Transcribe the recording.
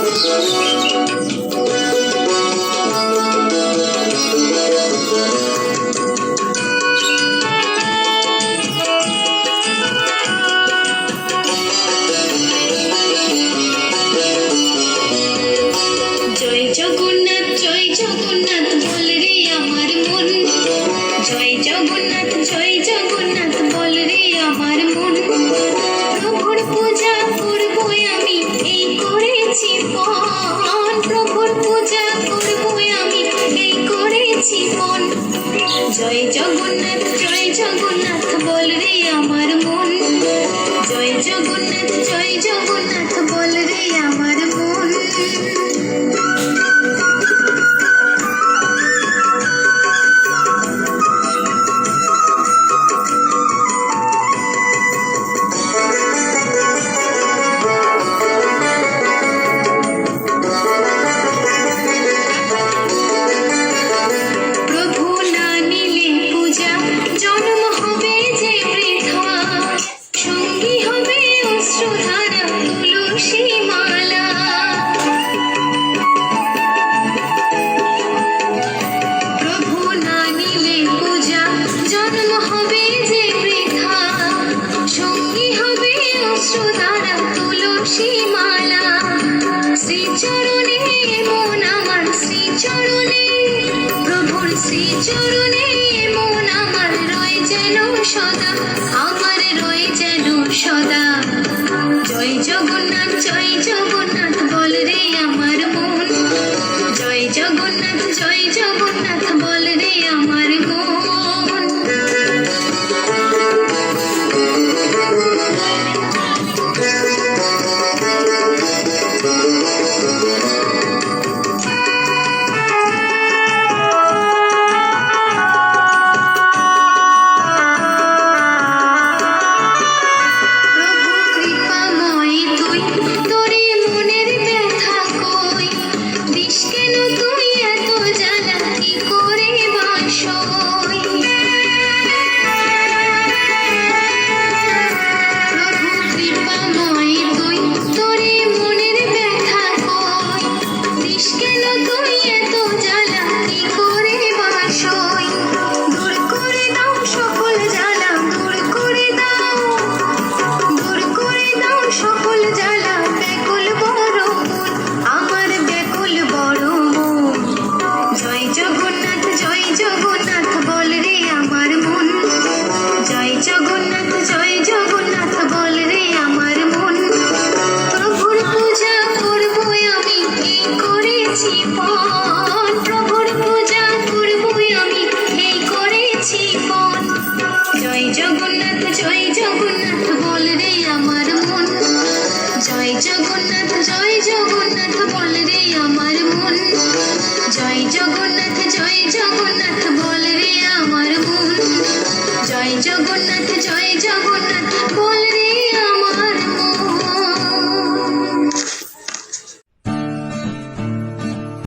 Música যা করব আমি এই করেছি মন জয় জগন্নাথ জয় জগন্নাথ, বল রে আমার মন। জয় জগন্নাথ জয় জগন্নাথ। তুলসী মালা প্রভু না পূজা জন্ম হবে যে বৃথা। সঙ্গী হবে সুধারা তুলসী মালা শ্রীচরণে মন আমার, শ্রীচরণে প্রভুর শ্রীচরণে মন আমার। রয়ে সদা, আমার রয়ে যেন সদা। 所以就不 को ये तो जला জয় জগন্নাথ জয় জগন্নাথ বললে